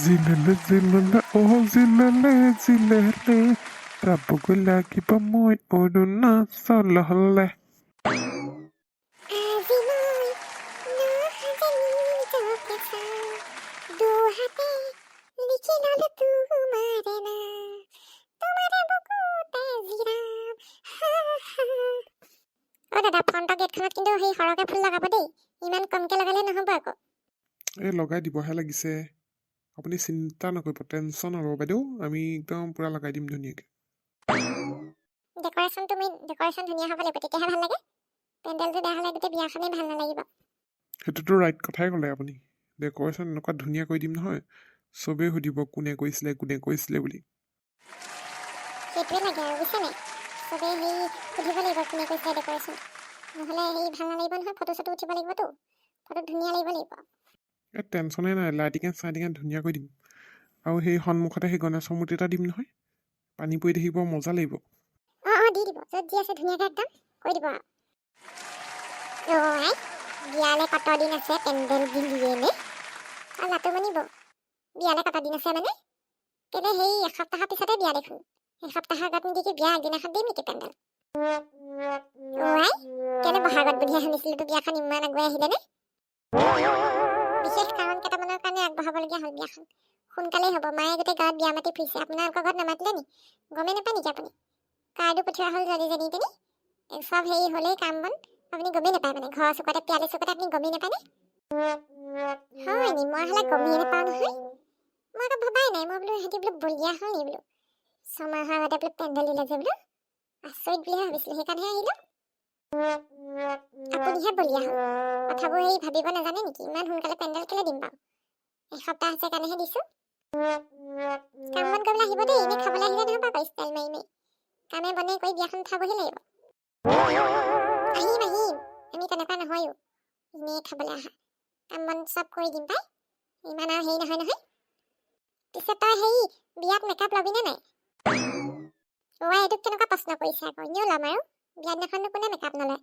জিলেলে জিলেলে অ জিলেলে জিলেলে যাবগৈ লাগিব মই অৰুণাচললে আজি মই নহাজনী নিজকে চাওঁ দুহাতে লিখি ললো তোমাৰে নাম তোমাৰে বুকুতে জিৰাম হা হা অ দাদা ফ্ৰণ্টৰ গেটখনত কিন্তু সেই সৰহকে ফুল লগাব দেই ইমান কমকে লগালে নহ'ব আকৌ এই লগাই দিবহে লাগিছে আপুনি চিন্তা নকৰিব টেনশ্যন নল'ব বাইদেউ আমি একদম পূৰা লগাই দিম ধুনীয়াকৈ। ডেক'ৰেশ্যন তুমি ডেক'ৰেশ্যন ধুনীয়া হ'ব লাগিব তেতিয়াহে ভাল লাগে। পেণ্ডেলটো বেয়া হ'লে গোটেই বিয়াখনেই ভাল নালাগিব। সেইটোতো ৰাইট কথাই ক'লে আপুনি। ডেক'ৰেশ্যন এনেকুৱা ধুনীয়া কৰি দিম নহয় চবেই সুধিব কোনে কৰিছিলে কোনে কৰিছিলে বুলি। সেইটোৱে লাগে আৰু বুজিছা নাই? চবেই সেই সুধিব লাগিব কোনে কৈছে ডেক'ৰেশ্যন নহ'লে সেই ভাল নালাগিব নহয় ফটো চটো উঠিব লাগিবতো। ফটো ধুনীয়া লাগিব লাগিব। টেনশ্যনে নাই লাইটিঙে চাইটিঙে ধুনীয়া কৰি দিম। আৰু সেই সন্মুখতে সেই গণেশৰ মূৰ্তি এটা দিম নহয় পানী পৰি থাকিব মজা লাগিব। ধুনীয়াকৈ শুনিছিলোঁ বিয়াখন ইমান আগুৱাই আহিলেনে কেইটামানৰ কাৰণে আগবঢ়াবলগীয়া হ'ল বিয়াখন। সোনকালেই হ'ব মায়ে গোটেই গাঁৱত বিয়া মাতি ফুৰিছে। আপোনালোকৰ ঘৰত নামাতিলে নি? গমেই নাপায় নেকি আপুনি? কাৰ্ডো পঠিওৱা হ'ল যদি যেনি তেনি চব হেৰি হ'লেই কাম বন। আপুনি গমেই নাপায় মানে ঘৰৰ চুকতে পিয়ালি চুকতে আপুনি গমেই নাপায়নে হয় নি? মই হ'লে গমেই নাপাওঁ নহয়। মই আকৌ ভবাই নাই মই বোলো সিহঁতি বোলো বলিয়া হ'ল নি বোলো? ছমাহৰ আগতে বোলো পেণ্ডেল দিলে যে বোলো। আচৰিত বুলিহে ভাবিছিলোঁ সেইকাৰণেহে আহিলোঁ। আপুনিহে বলিয়া হ'ল কথাবোৰ হেৰি ভাবিব নাজানে নেকি? ইমান সোনকালে পেণ্ডেল কেলে দিম বাৰু? এসপ্তাহ আছে কাৰণেহে দিছোঁ। কাম বন কৰিবলৈ আহিব দেই। এনেই খাবলৈ আহিলে নহ'ব আকৌ ষ্টাইল মাৰি মাৰি। কামে বনে কৰি বিয়াখন উঠাবহি লাগিব। আহিম আহিম। আমি তেনেকুৱা নহয়ো এনেই খাবলৈ আহা। কাম বন চব কৰি দিম পাই। ইমান আৰু হেৰি নহয় নহয়। পিছে তই হেৰি বিয়াত মেকআপ ল'বিনে নাই? অ' এইটোক কেনেকুৱা প্ৰশ্ন কৰিছে আকৌ? এনেও ল'ম আৰু। বিয়া দিনাখননো কোনে মেকআপ নলয়?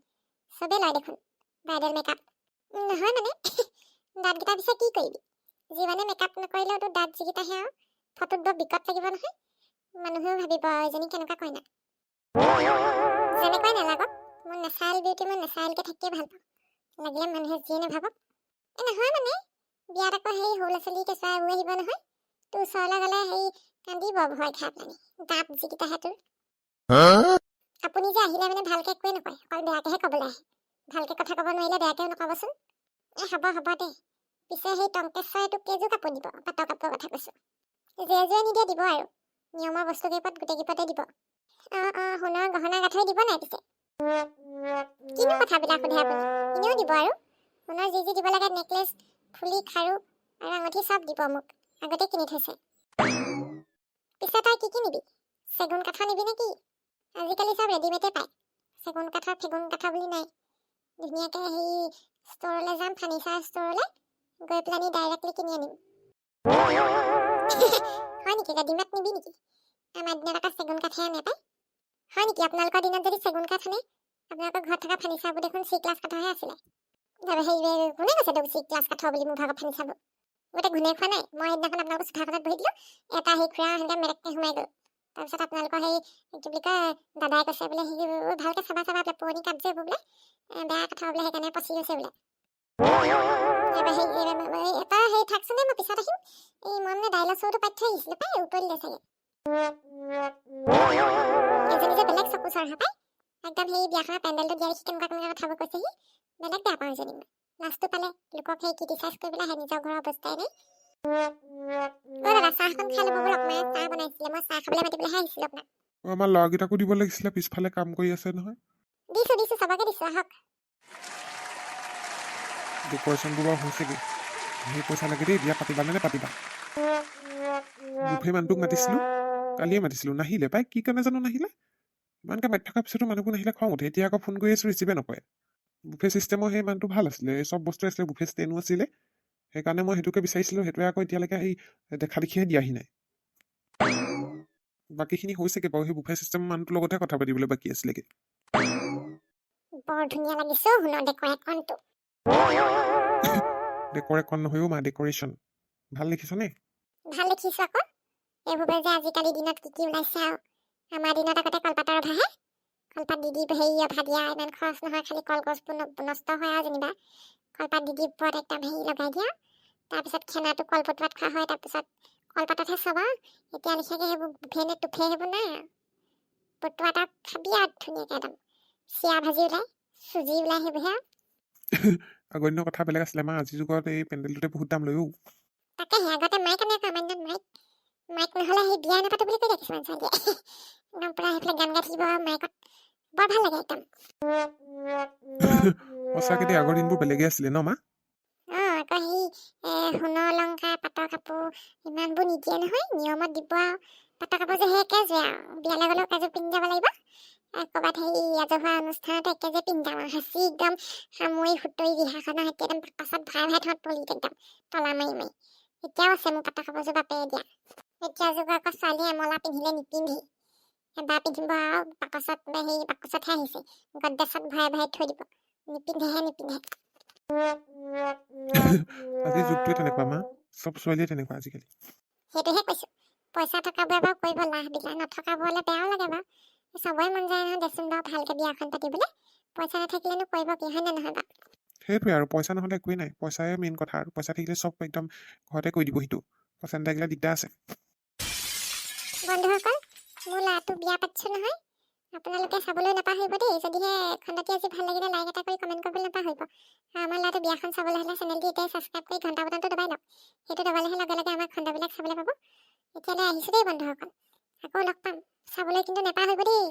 চবেই লয় দেখোন ব্ৰাইডেল মেকআপ নহয় মানে দাঁতকেইটা পিছে কি কৰিবি? যিমানে মেকআপ নকৰিলেও তোৰ দাঁত যিকেইটাহে আৰু ফটোত বৰ বিকট লাগিব নহয়। মানুহেও ভাবিব এজনী কেনেকুৱা কইনা। যেনেকুৱাই নালাগক মোৰ নেচাৰেল বিউটি মই নেচাৰেলকৈ থাকিয়ে ভাল পাওঁ। লাগিলে মানুহে যিয়ে নাভাবক। এই নহয় মানে বিয়াত আকৌ সেই সৰু ল'ৰা ছোৱালী কেঁচুৱা এইবোৰ আহিব নহয়। তোৰ ওচৰলৈ গ'লে সেই কান্দিব ভয় খাই পেলানি দাঁত যিকেইটাহে তোৰ। আপুনি যে আহিলে মানে ভালকৈ একোৱে নকয় অকল বেয়াকৈহে ক'বলৈ আহে। ভালকৈ কথা ক'ব নোৱাৰিলে বেয়াকৈও নক'বচোন। এই হ'ব হ'ব দে। পিছে সেই টংকেশ্বৰে তোক কেইযোৰ কাপোৰ দিব? পাটৰ কাপোৰৰ কথা কৈছোঁ। যে যোৰে নিদিয়ে দিব আৰু। নিয়মৰ বস্তুকেইপদ গোটেইকেইপদে দিব। অঁ অঁ সোণৰ গহনা গাঁঠৰি দিব নাই পিছে? কিনো কথাবিলাক সোধে আপুনি? এনেও দিব আৰু। সোণৰ যি যি দিব লাগে নেকলেছ ফুলি খাৰু আৰু আঙুঠি চব দিব মোক। আগতে কিনি থৈছে। পিছে তই কি কি নিবি? চেগুন কাঠৰ নিবি নে কি আজিকালি চব ৰেডিমেডে পায়। চেগুন কাঠৰ ফেগুন কাঠৰ বুলি নাই। ধুনীয়াকৈ হেৰি ষ্ট'ৰলৈ যাম ফাৰ্নিচাৰ ষ্ট'ৰলৈ গৈ পেলানি ডাইৰেক্টলি কিনি আনিম। হয় নেকি? ৰেডিমেড নিবি নেকি? আমাৰ দিনত আকৌ চেগুন কাঠহে আনে পায় হয় নেকি? আপোনালোকৰ দিনত যদি চেগুন কাঠ আনে আপোনালোকৰ ঘৰত থকা ফাৰ্নিচাৰবোৰ দেখোন চি ক্লাছ কাঠৰহে আছিলে। তাৰপৰা হেৰি কোনে কৈছে তোক চি ক্লাছ কাঠৰ বুলি মোৰ ভাগৰ ফাৰ্নিচাৰবোৰ গোটেই ঘূনে খোৱা নাই। মই সেইদিনাখন আপোনালোকৰ চোফাখনত বহি দিলোঁ। এটা সেই খুৰা সিহঁতে মেৰেককৈ সোমাই গ'ল। তাৰপিছত আপোনালোকৰ সেই কি বুলি কয় দাদাই কৈছে বোলে সি ভালকৈ চাবা চাবা বোলে পুৰণি কাঠ যে বোলে বেয়া কথা বোলে সেইকাৰণে পচি গৈছে বোলে। লাজটো পালে লোকক সেই ক্ৰিটিচাইজ কৰিবলৈ নিজৰ ঘৰৰ অৱস্থাই নাই। আমাৰ ল'ৰাকেইটাকো দিব লাগিছিলে পিছফালে কাম কৰি আছে নহয় দিছোঁ দিছোঁ চবকে দিছোঁ আহক ডেক'ৰেশ্যনবোৰ বাৰু হৈছেগৈ সেই পইচা লাগে দেই বিয়া পাতিবা নে পাতিবা বুফে মানুহটোক মাতিছিলোঁ কালিয়ে মাতিছিলোঁ নাহিলে পাই কি কাৰণে জানো নাহিলে ইমানকৈ মাতি থকাৰ পিছতো মানুহবোৰ নাহিলে খং উঠে এতিয়া আকৌ ফোন কৰি আছোঁ ৰিচিভে নকৰে বুফে ছিষ্টেমৰ সেই মানুহটো ভাল আছিলে চব বস্তু আছিলে বুফে ষ্টেণ্ডো আছিলে সেইকাৰণে মই সেইটোকে বিচাৰিছিলোঁ সেইটোৱে আকৌ এতিয়ালৈকে সেই দেখা দেখিহে দিয়াহি নাই। বাকীখিনি হৈছেগৈ বাৰু সেই বুফে ছিষ্টেমৰ মানুহটোৰ লগতহে কথা পাতিবলৈ বাকী আছিলেগৈ। বৰ ধুনীয়া লাগিছে ডেক'ৰেশ্যন নহয়ও মা ডেক'ৰেশ্যন। ভাল দেখিছনে? ভাল দেখিছো আকৌ। এইবোৰে যে আজিকালি দিনত কি কি ওলাইছে আৰু। আমাৰ দিনত আগতে কলপাতৰ অভাহে কলপাত দি দি হেৰি অভা দিয়া ইমান খৰচ নহয় খালি কলগছবোৰ নষ্ট হয় আৰু যেনিবা। কলপাত দি দি ওপৰত একদম হেৰি লগাই দিয়া। তাৰপিছত খেনাটো কলপতুৱাত খোৱা হয় তাৰপিছত কলপাততহে চব। এতিয়া নিচিনাকৈ সেইবোৰ ভেনে টুফে সেইবোৰ নাই আৰু। পতুৱা এটা খাবি আৰু ধুনীয়াকৈ একদম। চিৰা ভাজি ওলাই চুজি ওলাই সেইবোৰহে আগৰ দিনৰ কথা বেলেগ আছিলে মা আজিৰ যুগত এই পেণ্ডেলটোতে বহুত দাম লয়ও তাকেহে আগতে মাইক কেনেকৈ কয় আমাৰ দিনত মাইক মাইক নহ'লে সেই বিয়া নাপাতো বুলি কৈ দিয়ে কিছুমান ছোৱালীয়ে। একদম পূৰা সেইফালে গান গাই থাকিব মাইকত। বৰ ভাল লাগে একদম। সঁচাকৈ দেই আগৰ দিনবোৰ বেলেগে আছিলে ন মা? অঁ আকৌ সেই এ, সোণৰ অলংকাৰ পাটৰ কাপোৰ ইমানবোৰ নিদিয়ে নহয় নিয়মত দিব আৰু। পাটৰ কাপোৰযোৰ সেই একেযোৰে আৰু বিয়ালৈ গ'লেও একেযোৰ পিন্ধি যাব লাগিব। ক'ৰবাত সেই ৰাজহুৱা অনুষ্ঠানত একেযোৰে পিন্ধি যাম আৰু সাঁচি একদম সামৰি সুতৰি ৰিহাখনৰ সৈতে একদম পাছত ভৰাই ভৰাই থওঁ তলিত একদম তলা মাৰি মাৰি। এতিয়াও আছে মোৰ পাটৰ কাপোৰযোৰ বাপেৰে দিয়া। এতিয়া যুগৰ আকৌ ছোৱালীয়ে এমলা পিন্ধিলে নিপিন্ধি এবাৰ পিন্ধিব আৰু বাকচত হেৰি বাকচতহে আহিছে গড্ৰেছত ভৰাই ভৰাই থৈ দিব নিপিন্ধেহে নিপিন্ধে যুগটোৱে তেনেকুৱা মা চব ছোৱালীয়ে তেনেকুৱা আজিকালি সেইটোহে কৈছো পইচা থকাবোৰে বাৰু কৰিব নথকাবোৰলে বেয়াও লাগে বাৰু চবৰে মন যায় নহয় দেচোন বাৰু ভালকে বিয়াখন পাতিবলৈ পইচা নাথাকিলেনো কৰিব কি হয় নে নহয় বাৰু সেইটোৱে আৰু পইচা নহ'লে একোৱেই নাই পইচাই মেইন কথা আৰু পইচা থাকিলে চব একদম ঘৰতে কৰি দিব সিটো পইচা নাথাকিলে দিগদাৰ আছে বন্ধুসকল ল'ৰাটো বিয়া পাতিছো নহয়? আপোনালোকে চাবলৈ নাপাহৰিব দেই। যদিহে খণ্ডটি আজি ভাল লাগিলে লাইক এটা কৰি কমেণ্ট কৰিবলৈ নাপাহৰিব। আৰু আমাৰ ল'ৰাটো বিয়াখন চাবলৈ হ'লে চেনেলটো এতিয়াই ছাবস্ক্ৰাইব কৰি ঘণ্টা বটনটো দবাই লওক সেইটো দবালেহে লগে লগে আমাৰ খণ্ডবিলাক চাবলৈ পাব। এতিয়ালৈ আহিছোঁ দেই বন্ধুসকল। আকৌ লগ পাম। চাবলৈ কিন্তু নাপাহৰিব দেই।